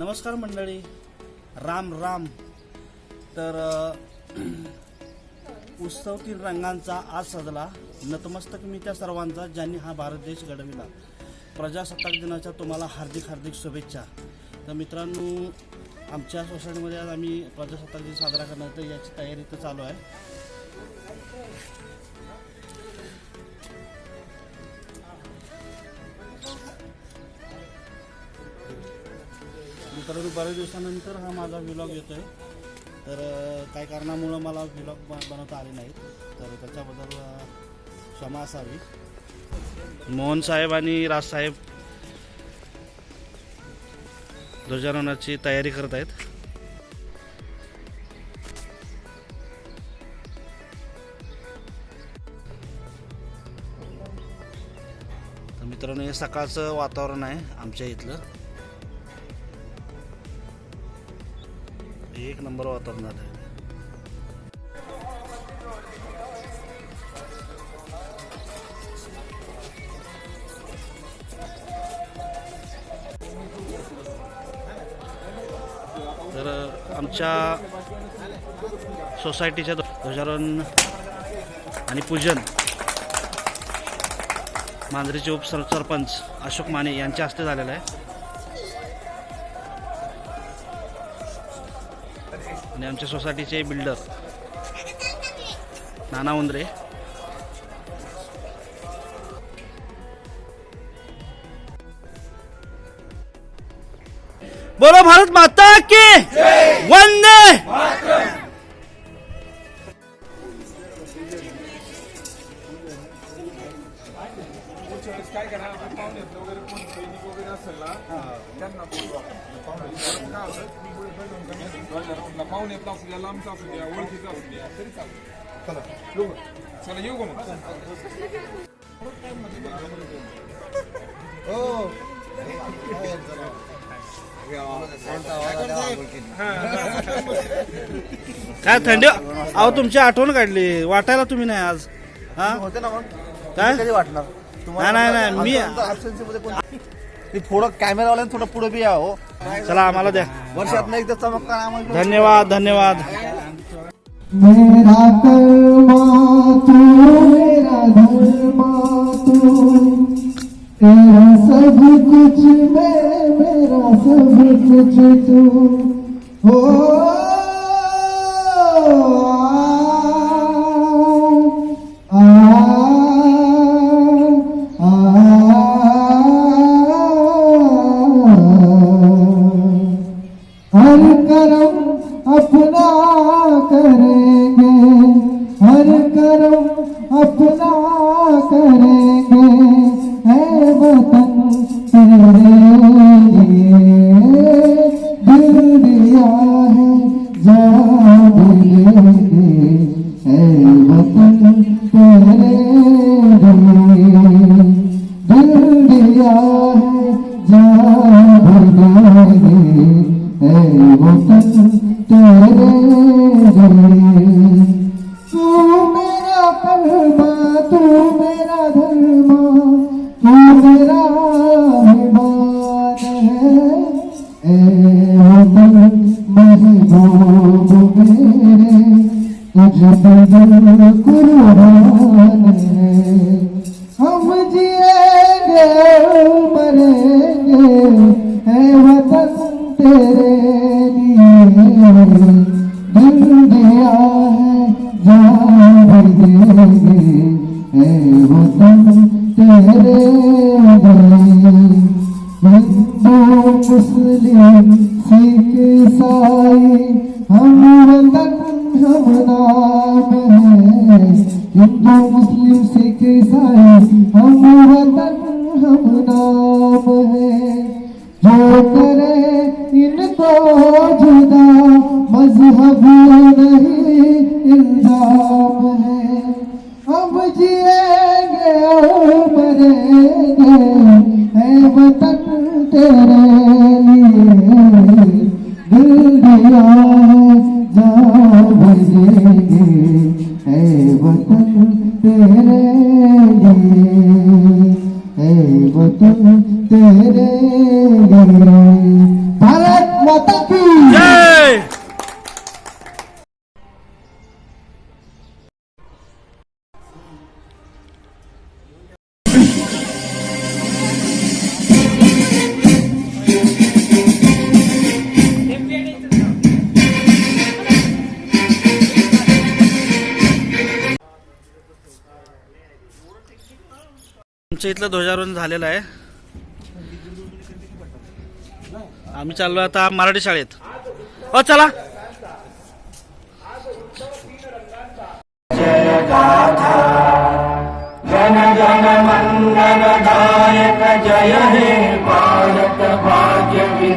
नमस्कार मंडळी. राम राम. तर उत्सव तीन रंगांचा आज सजला नतमस्तक मी त्या सर्वांचा ज्यांनी हा भारत देश घडविला. प्रजासत्ताक दिनाच्या तुम्हाला हार्दिक हार्दिक शुभेच्छा. तर मित्रांनो आमच्या सोसायटीमध्ये आज आम्ही प्रजासत्ताक दिन साजरा करण्याचं याची तयारी तर चालू आहे. तर बऱ्याच दिवसानंतर हा माझा व्हिलॉग येतो आहे तर काही कारणामुळं मला व्लॉग बनवता आले नाहीत. तर त्याच्याबद्दल क्षमा असावी. मोहन साहेब आणि राजसाहेब ध्वजारोहणाची तयारी करत आहेत. मित्रांनो हे सकाळचं वातावरण आहे आमच्या इथलं. एक नंबर वातावरण झालं आहे. तर आमच्या सोसायटीच्या ध्वजारोहण आणि पूजन मांजरीचे उप सर- सरपंच अशोक माने यांच्या हस्ते झालेलं आहे. आणि आमच्या सोसायटीचे बिल्डर. नाना उंद्रे. बोलो भारत माता की वंदे काय थंडी? अहो तुमची आठवण काढली. वाटायला तुम्ही नाही आज. हा? होते ना मग. काय? कधी वाटणार? नाही, नाही, नाही, मी- ते थोडं कॅमेरावाल्यानं थोडं पुढे बी या हो. चला आम्हाला द्या. वर्षात एकदा चमकता आम्हाला. धन्यवाद धन्यवाद. मेरा कर्मा तू मेरा धर्मा तू। तेरा सब कुछ मैं मेरा सब कुछ तू। हो वतन तेरे लिए हिंदू मुस्लिम सिख ईसाई हम वतन हम नाम है हिंदू मुस्लिम सिख ईसाई हम वतन और मरेंगे है वतन तेरे आमच्या इथलं ध्वजारोहण झालेलं आहे. आम्ही चाललो आता मराठी शाळेत. हो चला मी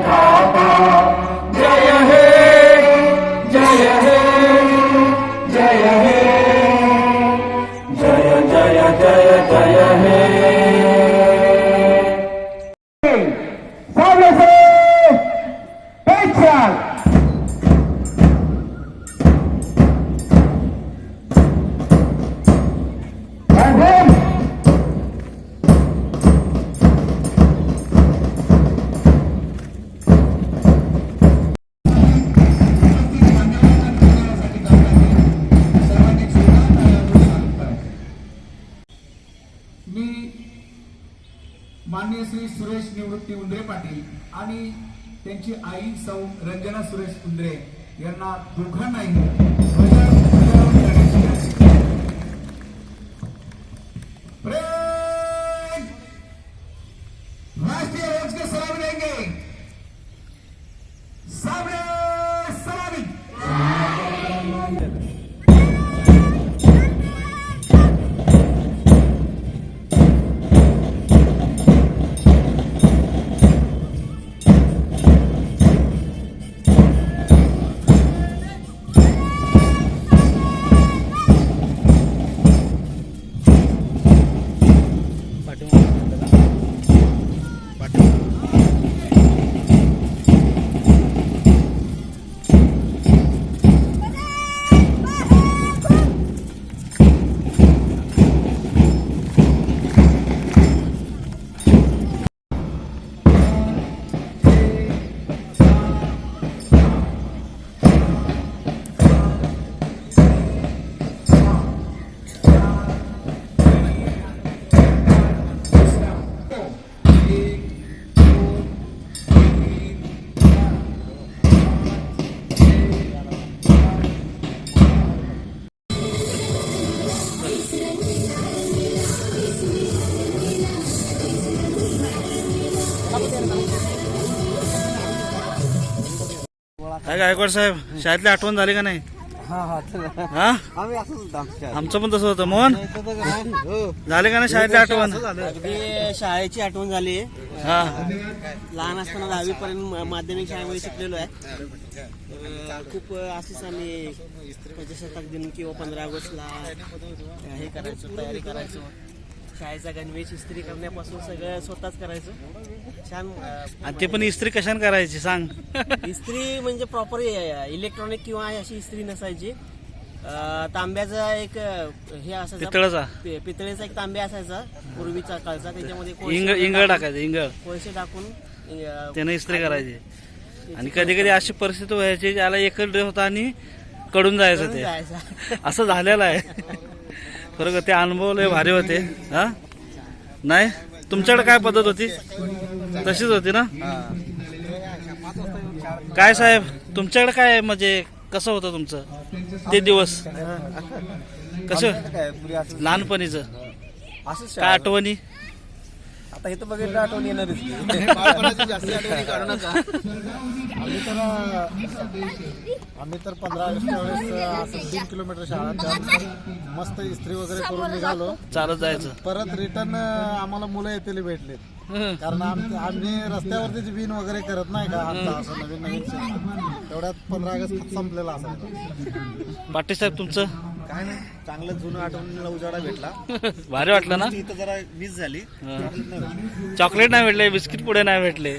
सुरेश निवृत्ती उंद्रे पाटील आणि त्यांची आई सौ रंजना सुरेश उंद्रे यांना दोघांनाही ध्वजा- ध्वजारोहण काय गायकवाड साहेब शाळेतली आठवण झाली का नाही? हा आम्ही असंच होतो आमच्या आमचं पण तसं होतं. मोहन झाले का नाही शाळेतली आठवण? अगदी शाळेची आठवण झाली. हा. लहान असताना दहावी पर्यंत माध्यमिक शाळेमध्ये शिकलेलो आहे. खूप अशीच आम्ही प्रजासत्ताक दिन किंवा पंधरा ऑगस्टला हे करायचो तयारी करायचो. शाळेचा गणवेश इस्त्री करण्यापासून सगळं स्वतःच करायचो. छान आणि ते पण इस्त्री कशाने करायची सांग. इस्त्री म्हणजे प्रॉपर इलेक्ट्रॉनिक किंवा अशी इस्त्री नसायची. अं, तांब्याचा एक हे असायचा. पितळाचा. पि- पितळेचा एक तांब्या असायचा पूर्वीचा काळचा. त्याच्यामध्ये कोळसे इंग इंगळ टाकून- टाकायचं इंगळ. कोळसे टाकून अं, त्याने इस्त्री करायची. आणि कधी कधी अशी परिस्थिती व्हायची ज्याला एकच ड्रेस होता आणि कडून जायचं करून ते. जायचा. असं झालेलं आहे. खरं ते अनुभव लय भारी होते हा? नाही? तुमच्याकडे काय पद्धत होती? तशीच होती ना? काय साहेब तुमच्याकडे काय म्हणजे कसं होतं तुमचं? ते दिवस? कसं? लहानपणीचं? काय आठवणी? आता इथं बघितलं आठवण येणारच की. आम्ही तर आम्ही तर पंधरा ऑगस्टच्या वेळेस असं तीन किलोमीटर शाळा त्यानंतर मस्त इस्त्री वगैरे करून निघालो चालत जायचं परत रिटर्न आम्हाला मुलं येतील भेटले हं. कारण आम- आम्ही रस्त्यावरतीच विण वगैरे करत नाही का आमचं असं नवीन नवीन शिक्षण. तेवढ्यात पंधरा ऑगस्ट संपलेला असायचा पाटील साहेब तुमचं काय नाही चांगलं जुनं आठवणीला उजाडा भेटला. भारी वाटलं ना? इथं जरा वीज झाली. चॉकलेट नाही भेटले बिस्किट पुढे नाही भेटले.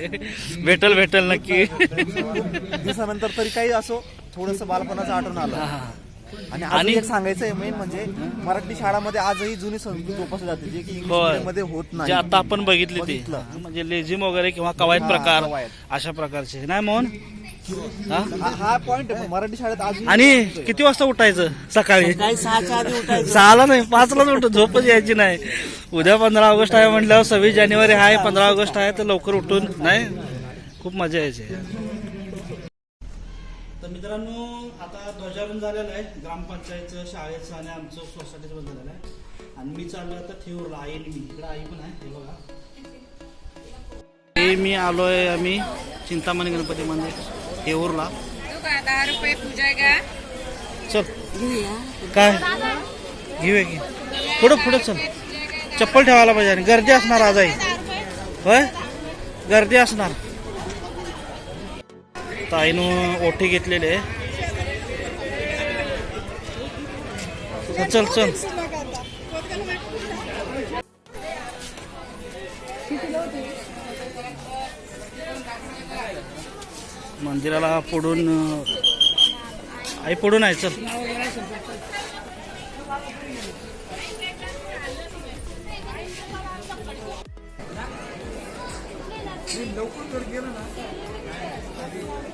भेटल भेटल नक्की. दिवसानंतर तरी काही असो थोडस बालपणाचं आठवण आलं. आणि आणि आणि- एक सांगायचं मेन म्हणजे मराठी शाळामध्ये आजही जुनी संस्कृती जोपासली जाते जे की इंग्लिश होय. मध्ये होत जे नाही आता आपण बघितली ते. बघितलं. म्हणजे लेझिम वगैरे किंवा कवायत हा, प्रकार कवायत. अशा प्रकारचे. नाही मोहन? हा? हा- हा पॉइंट मराठी शाळेत आजही आणि किती वाजता उठायचं? सकाळी? काही सहाच्या आधी उठायचं. सहाला नाही पाचलाच उठ झोपच यायची नाही. उद्या पंधरा ऑगस्ट आहे म्हटल्यावर सव्वीस जानेवारी आहे पंधरा ऑगस्ट आहे तर लवकर उठून नाही? खूप मजा यायची. तर मित्रांनो आता ध्वजारोहण झालेलं आहे. ग्रामपंचायतचं शाळेचं आणि आमचं सोसायटीचं झालेलं आहे. आणि मी चाललो आता ठेवला आई आणि मी. इकडे आई पण आहे. हे बघा. हे मी आलोय आम्ही चिंतामणी गणपती मंदिर. येऊरला दहा रुपये पूजा चल. काय? घेऊया की पुढं पुढं चल. चप्पल ठेवायला पाहिजे आणि गर्दी असणार आज आहे होय? गर्दी असणार. ताईनं ओठी घेतलेली चल चल. मंदिराला पुढून आई पुढून आहे चल. लवकर गेलं ना